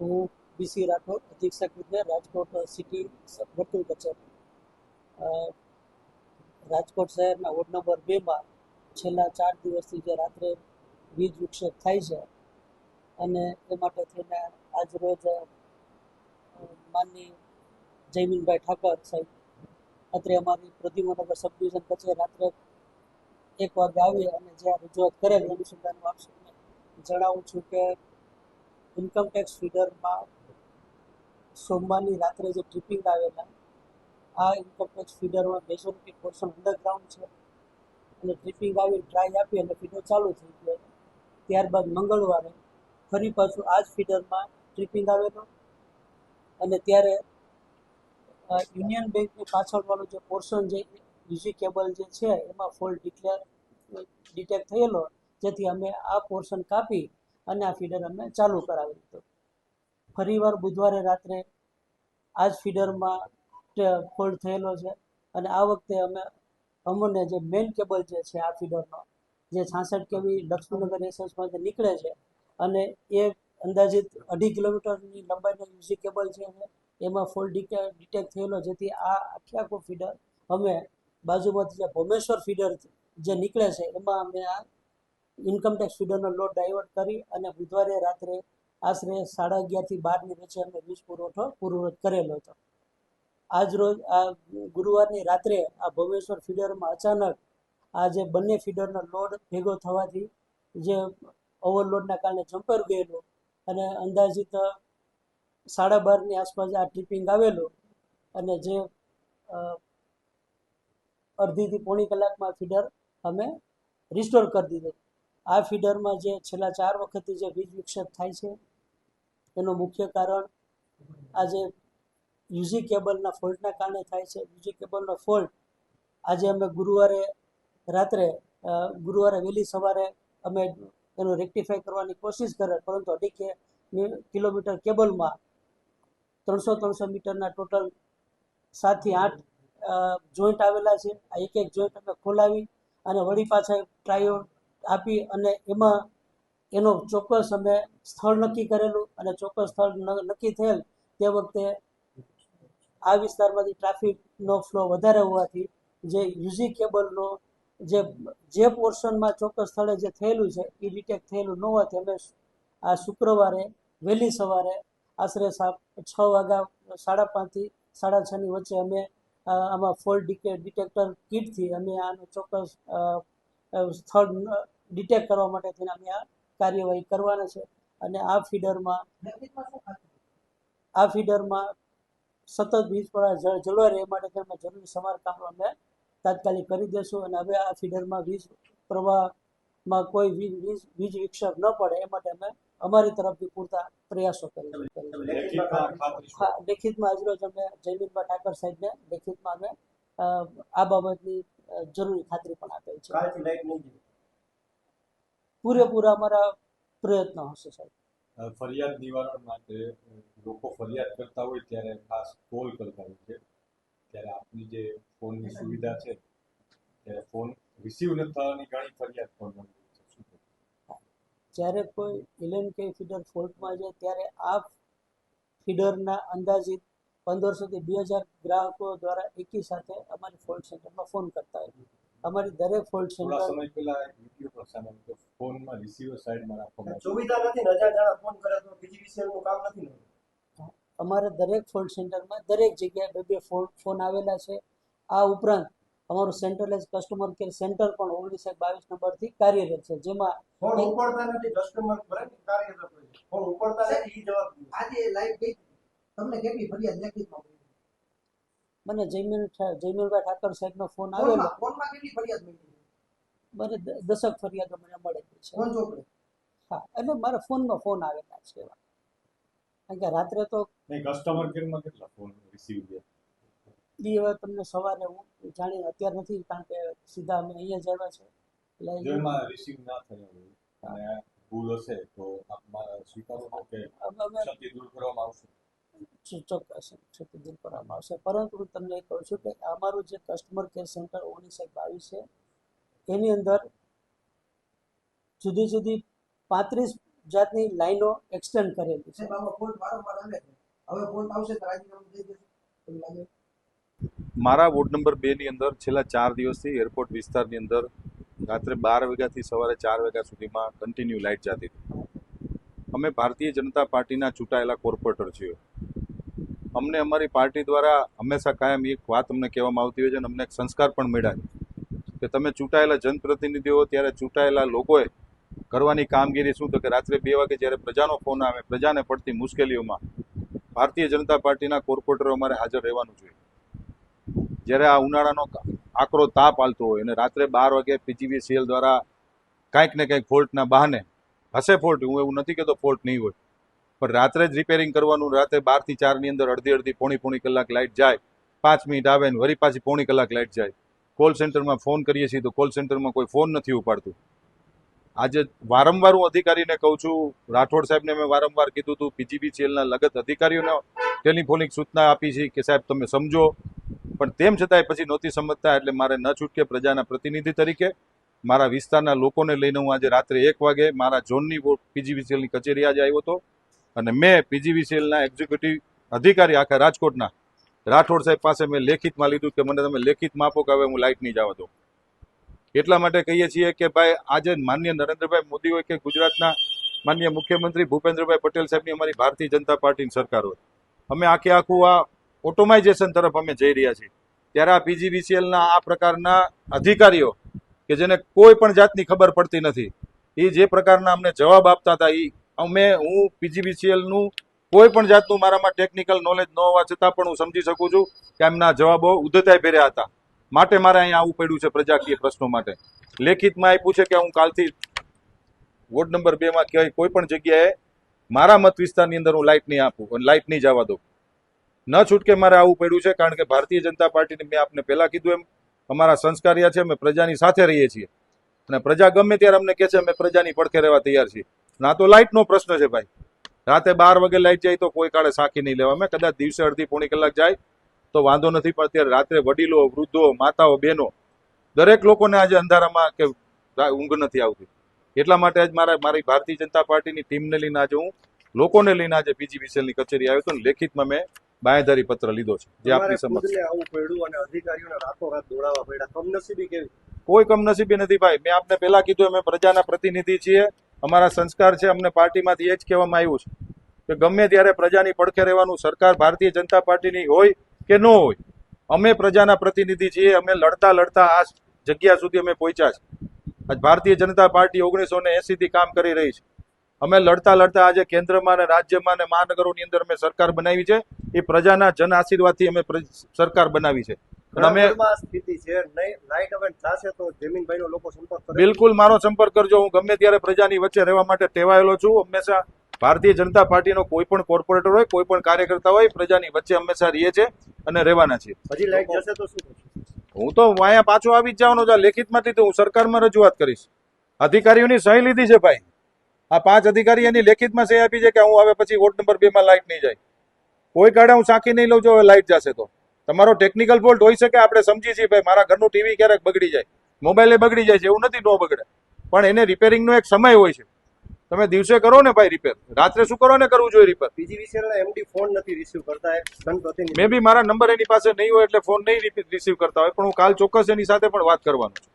હું બીસી રાઠોડ અધિક્ષક વિજ્ઞાન રાજકોટ સિટી વર્તુળ કચેરી રાજકોટ શહેરના વોર્ડ નંબર બેમાં છેલ્લા ચાર દિવસથી જે રાત્રે વીજ વિક્ષેપ થાય છે અને એ માટે થઈને આજ રોજ માનની જયમીનભાઈ ઠાકર સાહેબ અત્રે અમારી પ્રદ્યુમનગર સબ કચેરી રાત્રે એક વાગે આવી અને જે રજૂઆત કરેલ એ અનુસંધાન આપશું જણાવું છું કે ઇન્કમ ટેક્સ ફીડરમાં સોમવારની રાત્રે જે ટ્રિપિંગ આવેલા, આ ઇન્કમ ટેક્સ ફીડરમાં મેજોરિટી પોર્શન અંડરગ્રાઉન્ડ છે. અને ટ્રિપિંગ આવી ટ્રાય આપી અને ફીડર ચાલુ થઈ ગયો. ત્યારબાદ મંગળવારે ફરી પાછું આ જ ફીડરમાં ટ્રિપિંગ આવેલો. અને ત્યારે યુનિયન બેંકની પાછળવાળો જે પોર્શન જે યુઝી કેબલ જે છે, એમાં ફોલ્ટ ડિક્લેર ડિટેક્ટ થયેલો, જેથી અમે આ પોર્શન કાપી અને આ ફીડર અમે ચાલુ કરાવી દીધું. ફરીવાર બુધવારે રાત્રે આ જ ફીડરમાં ફોલ્ટ થયેલો છે અને આ વખતે અમે અમને જે મેઇન કેબલ જે છે આ ફીડરનો જે છાસઠ કેવી લક્ષ્મીનગર એસએસમાંથી નીકળે છે અને એ અંદાજિત અઢી કિલોમીટરની લંબાઈનો યુજી કેબલ છે એમાં ફોલ્ટ ડિટેક્ટ થયેલો, જેથી આ આખી આખું ફીડર અમે બાજુમાંથી જે ભોમેશ્વર ફીડર જે નીકળે છે એમાં અમે આ ઇન્કમટેક્સ ફીડરનો લોડ ડાયવર્ટ કરી અને બુધવારે રાત્રે આશરે સાડા અગિયારથી બારની વચ્ચે અમે વીજ પુરવઠો પૂર્વવત કરેલો હતો. આજ રોજ, આ ગુરુવારની રાત્રે આ ભોમેશ્વર ફીડરમાં અચાનક આ જે બંને ફીડરનો લોડ ભેગો થવાથી જે ઓવરલોડના કારણે જમ્પર ગયેલું અને અંદાજિત સાડા બારની આસપાસ આ ટ્રિપિંગ આવેલું અને જે અડધીથી પોણી કલાકમાં ફીડર અમે રિસ્ટોર કરી દીધું. આ ફીડરમાં જે છેલ્લા ચાર વખતથી જે વીજ વિક્ષેપ થાય છે, એનું મુખ્ય કારણ આજે યુઝી કેબલના ફોલ્ટના કારણે થાય છે. યુઝી કેબલનો ફોલ્ટ આજે અમે ગુરુવારે રાત્રે ગુરુવારે વહેલી સવારે અમે એનું રેક્ટિફાઈ કરવાની કોશિશ કરે પરંતુ અઢી કે કિલોમીટર કેબલમાં ત્રણસો ત્રણસો મીટરના ટોટલ સાતથી આઠ જોઈન્ટ આવેલા છે. આ એક એક જોઈન્ટ અમે ખોલાવી અને વળી પાછા ટ્રાયો આપી અને એમાં એનો ચોક્કસ અમે સ્થળ નક્કી કરેલું અને ચોક્કસ સ્થળ નક્કી થયેલ તે વખતે આ વિસ્તારમાંથી ટ્રાફિકનો ફ્લો વધારે હોવાથી જે યુઝી કેબલનો જે જે પોર્શનમાં ચોક્કસ સ્થળે જે થયેલું છે એ ડિટેક્ટ થયેલું ન હોવાથી અમે આ શુક્રવારે વહેલી સવારે આશરે છ વાગ્યા, સાડા પાંચથી સાડા છની વચ્ચે અમે આમાં ફોલ્ટ ડિટેક્ટર કીટથી અમે આનો ચોક્કસ સ્થળ ડિટેક્ટ કરવા માટે થઈને અમે આ કાર્યવાહી કરવાના છે. અને આ ફીડરમાં આ ફીડરમાં સતત વીજ પ્રવાહ જળ જળવાઈ રહે માટે તેમાં જરૂરી સમારકામ અમે તાત્કાલિક કરી દેશું અને હવે આ ફીડરમાં વીજ પ્રવાહમાં કોઈ વીજ વીજ વીજ વિક્ષેપ ન પડે એ માટે અમે અમારી તરફથી પૂરતા પ્રયાસો કરી લેખિતમાં આજરોજ અમે જયવીરભાઈ ઠાકર સાહેબને લેખિતમાં અમે આ બાબતની જરૂરી ખાતરી પણ આપેલ છે કાલથી લાઈટ નહીં જાય. પૂરેપૂરા અમારા પ્રયત્નો હશે સાહેબ. ફરિયાદ નિવારણ માટે લોકો ફરિયાદ કરતા હોય ત્યારે ખાસ કોલ કરતા હોય છે. ત્યારે આપની જે ફોનની સુવિધા છે ત્યારે ફોન રિસીવ ન થવાની ઘણી ફરિયાદ પણ? જ્યારે કોઈ ઇલેવન કે ફીડર ફોલ્ટમાં જાય ત્યારે આ ફીડરના અંદાજિત પંદરસોથી બે હજાર ગ્રાહકો દ્વારા એકી સાથે અમારી ફોલ્ટ સેન્ટરમાં ફોન કરતા હોય અમારી દરેક ફોલ્ટ થોડા સમય પહેલા એક વીડિયો પણ સામે આવ્યો ફોનમાં રિસીવર સાઈડમાં રાખવામાં. સુવિધા નથી ને જણા ફોન કરે તો બીજી નું કામ નથી અમારા દરેક ફોલ્ટ સેન્ટરમાં દરેક જગ્યાએ બે બે ફોન ફોન આવેલા છે. આ ઉપરાંત અમારું સેન્ટ્રલાઇઝ કસ્ટમર કેર સેન્ટર પણ ઓગણીસો બાવીસ નંબરથી કાર્યરત છે. જેમાં ફોન ઉપડતા નથી કસ્ટમર બરાબર કાર્યરત હોય ફોન ઉપડતા નથી એ જવાબ આજે લાઈવ ગઈ. તમને કેટલી ફરિયાદ લેખિતમાં? મને જયમીન ઠા- જયમીનભાઈ ઠાકર સાહેબનો ફોન આવેલો. ફોનમાં ફોનમાં કેટલી ફરિયાદ મળી મને દશક ફરિયાદો મને મળેલી છે. હા એટલે મારા ફોનમાં ફોન આવેલા છે એવા. કારણ કે રાત્રે તો કસ્ટમર કેરમાં કેટલા ફોન રિસીવ થયા? એ હવે તમને સવારે હું જાણી અત્યારે નથી કારણ કે સીધા અમે અહીંયા જ આવ્યા છે એટલે જેમાં રિસીવ ના થયા હોય ભૂલ હશે તો આપમાં સ્વીકારો કે ક્ષતિ દૂર કરવામાં આવશે. ચોક્કસ ક્ષતિ દૂર કરવામાં આવશે. પરંતુ હું તમને કહું છું કે અમારું જે કસ્ટમર કેર સેન્ટર ઓગણીસો બાવીસ છે એની અંદર જુદી જુદી પાંત્રીસ જાતની લાઈનો એક્સટેન્ડ કરેલી છે. મારા વોર્ડ નંબર બે ની અંદર છેલ્લા ચાર દિવસથી એરપોર્ટ વિસ્તારની અંદર રાત્રે બાર વાગ્યાથી સવારે ચાર વાગ્યા સુધીમાં કન્ટિન્યુ લાઇટ જતી હતી. અમે ભારતીય જનતા પાર્ટીના ચૂંટાયેલા કોર્પોરેટર છીએ. અમને અમારી પાર્ટી દ્વારા હંમેશા કાયમ એક વાત અમને કહેવામાં આવતી હોય છે અને અમને એક સંસ્કાર પણ મળ્યા કે તમે ચૂંટાયેલા જનપ્રતિનિધિઓ, ત્યારે ચૂંટાયેલા લોકોએ કરવાની કામગીરી શું? તો કે રાત્રે બે વાગે જ્યારે પ્રજાનો ફોન આવે, પ્રજાને પડતી મુશ્કેલીઓમાં ભારતીય જનતા પાર્ટીના કોર્પોરેટરો અમારે હાજર રહેવાનું જોઈએ. જ્યારે આ ઉનાળાનો આકરો તાપ હાલતો હોય અને રાત્રે બાર વાગે પીજીવીસીએલ દ્વારા કાંઈક ને કંઈક ફોલ્ટના બહાને, હશે ફોલ્ટ, હું એવું નથી કહેતો ફોલ્ટ નહીં હોય. પણ રાત્રે જ રિપેરિંગ કરવાનું, રાત્રે બારથી ચારની અંદર અડધી અડધી પોણી પોણી કલાક લાઇટ જાય, પાંચ મિનિટ આવે ને વળી પાછી પોણી કલાક લાઇટ જાય. કોલ સેન્ટરમાં ફોન કરીએ છીએ તો કોલ સેન્ટરમાં કોઈ ફોન નથી ઉપાડતું. આજે વારંવાર હું અધિકારીને કહું છું, રાઠોડ સાહેબને મેં વારંવાર કીધું હતું પીજીબીસીએલના લગત અધિકારીઓને ટેલિફોનિક સૂચના આપી છે કે સાહેબ તમે સમજો. પણ તેમ છતાંય પછી નહોતી સમજતા એટલે મારે ન છૂટકે પ્રજાના પ્રતિનિધિ તરીકે મારા વિસ્તારના લોકોને લઈને હું આજે રાત્રે એક વાગે મારા ઝોનની પીજીવીસીએલની કચેરી આજે આવ્યો હતો. અને મેં પીજીવીસીએલના એક્ઝિક્યુટિવ અધિકારી આખા રાજકોટના, રાઠોડ સાહેબ પાસે મેં લેખિતમાં લીધું કે મને તમે લેખિતમાં આપો કે હવે હું લાઇટ નહીં જવા દઉં. એટલા માટે કહીએ છીએ કે ભાઈ, આજે માન્ય નરેન્દ્રભાઈ મોદી હોય કે ગુજરાતના માન્ય મુખ્યમંત્રી ભૂપેન્દ્રભાઈ પટેલ સાહેબની અમારી ભારતીય જનતા પાર્ટીની સરકાર હોય. અમે આખે આખું આ ઓટોમાઇઝેશન તરફ અમે જઈ રહ્યા છીએ. ત્યારે આ પીજીવીસીએલના આ પ્રકારના અધિકારીઓ કે જેને કોઈ પણ જાતની ખબર પડતી નથી, એ જે પ્રકારના અમને જવાબ આપતા હતા, એ અમે, હું પીજીબીસીએલનું કોઈ પણ જાતનું મારામાં ટેકનિકલ નોલેજ ન હોવા છતાં પણ હું સમજી શકું છું કે એમના જવાબો ઉદ્ધતાઈ ભેર્યા હતા. માટે મારે અહીંયા આવવું પડ્યું છે પ્રજાકીય પ્રશ્નો માટે. લેખિતમાં આપ્યું છે કે હું કાલથી વોર્ડ નંબર બે માં ક્યાંય કોઈ પણ જગ્યાએ મારા મત વિસ્તારની અંદર હું લાઇટ નહીં આપું લાઇટ નહીં જવા દઉં. ન છૂટકે મારે આવવું પડ્યું છે કારણ કે ભારતીય જનતા પાર્ટીને મેં આપને પહેલાં કીધું એમ, અમારા સંસ્કારિયા છે, અમે પ્રજાની સાથે રહીએ છીએ. અને પ્રજા ગમે ત્યારે અમને કહે છે, અમે પ્રજાની પડખે રહેવા તૈયાર છીએ. ના તો લાઇટનો પ્રશ્ન છે ભાઈ. રાતે બાર વાગે લાઇટ જાય તો કોઈ કાળે સાખી નહીં લેવા. મેં કદાચ દિવસે અડધી પોણી કલાક જાય તો વાંધો નથી પણ અત્યારે રાત્રે વડીલો વૃદ્ધો માતાઓ બહેનો દરેક લોકોને આજે અંધારામાં કે ઊંઘ નથી આવતી. એટલા માટે આજ મારા મારી ભારતીય જનતા પાર્ટીની ટીમને લઈને આજે હું લોકોને લઈને આજે પીજીવીસીએલની કચેરી આવ્યો હતો લેખિતમાં મેં બાંયધારી પત્ર લીધો છે જે આપની સમક્ષ. આવું પડ્યું અને અધિકારીઓને દોડાવવા પડ્યા. કમનસીબી કેવી? કોઈ કમનસીબી નથી ભાઈ. મેં આપને પહેલા કીધું અમે પ્રજાના પ્રતિનિધિ છીએ. અમારા સંસ્કાર છે, અમને પાર્ટીમાંથી એ જ કહેવામાં આવ્યું છે કે ગમે ત્યારે પ્રજાની પડખે રહેવાનું સરકાર ભારતીય જનતા પાર્ટીની હોય કે ન હોય, અમે પ્રજાના પ્રતિનિધિ છીએ, અમે લડતા લડતા આ જગ્યા સુધી અમે પહોંચ્યા છે. આજ ભારતીય જનતા પાર્ટી ઓગણીસો ને એસીથી કામ કરી રહી છે. અમે લડતા લડતા આજે કેન્દ્રમાં અને રાજ્યમાં અને મહાનગરોની અંદર અમે સરકાર બનાવી છે. એ પ્રજાના જન આશીર્વાદથી અમે સરકાર બનાવી છે. અને અમે સ્થિતિ છે નહીં લાઇટ હવે જાશે તો જમીનભાઈનો લોકો સંપર્ક કરે. બિલકુલ મારો સંપર્ક કરજો. હું ગમે ત્યારે પ્રજાની વચ્ચે રહેવા માટે ટેવાયેલો છું. હંમેશા ભારતીય જનતા પાર્ટીનો કોઈ પણ કોર્પોરેટર હોય કોઈ પણ કાર્યકર્તા હોય પ્રજાની વચ્ચે હંમેશા રહીએ છે અને રહેવાના છે હજી લાઈટ જશે તો શું હું તો અહીંયા પાછો આવી જ જવાનો છું. લેખિતમાંથી તો હું સરકારમાં રજૂઆત કરીશ. અધિકારીઓની સહી લીધી છે ભાઈ. આ પાંચ અધિકારી એની લેખિતમાં સહી આપી છે કે હું હવે પછી વોર્ડ નંબર બે માં લાઇટ નહીં જાય. કોઈ કાઢે હું સાંખી નહીં લઉં છું હવે લાઇટ જશે તો. તમારો ટેકનિકલ ફોલ્ટ હોઈ શકે આપણે સમજીએ છીએ ભાઈ મારા ઘરનું ટીવી ક્યારેક બગડી જાય. મોબાઈલે બગડી જાય છે એવું નથી ન બગડે. પણ એને રિપેરિંગનો એક સમય હોય છે. તમે દિવસે કરો ને ભાઈ રિપેર રાત્રે શું કરો ને કરવું જોઈએ રિપેર બીજી વિશે એમડી ફોન નથી રિસીવ કરતા મે બી મારા નંબર એની પાસે નહીં હોય એટલે ફોન નહીં રિસીવ કરતા હોય પણ હું કાલ ચોક્કસ એની સાથે પણ વાત કરવાનો છું.